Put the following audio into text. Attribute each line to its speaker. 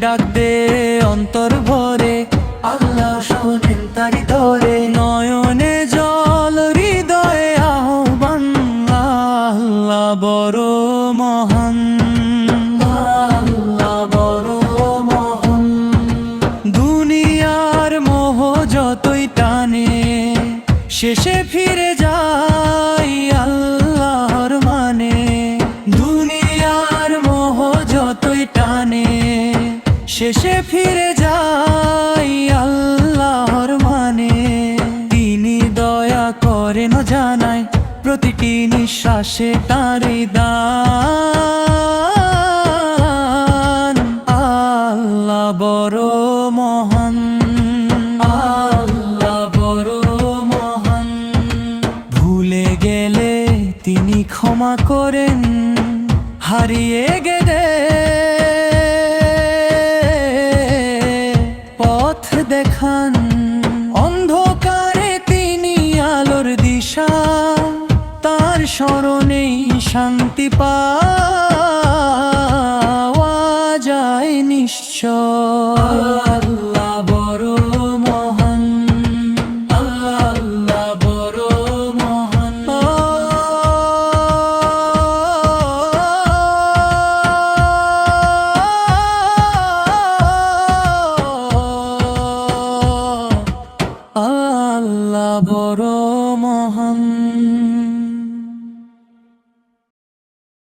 Speaker 1: ডাক দে অন্তর ভরে। আল্লাহ শোনেন তার ধরে। নয়নে জল, হৃদয়ে আহ্বান। আল্লাহ বড় মহান। দুনিয়ার মোহ যতই টানে, শেষে ফিরে যায়। সে ফিরে যাই আল্লাহর মানে। তিনি দয়া করেন জানাই প্রতিটি নিঃশ্বাসে তার দান। আল্লাহ বড় মহান, আল্লাহ বড় মহান। ভুলে গেলে তিনি ক্ষমা করেন, হারিয়ে গেলে দেখান অন্ধকারে তিনি আলোর দিশা তার স্মরণেই শান্তি পাওয়া যায় নিশ্চয়। আল্লাহ বড় মহান।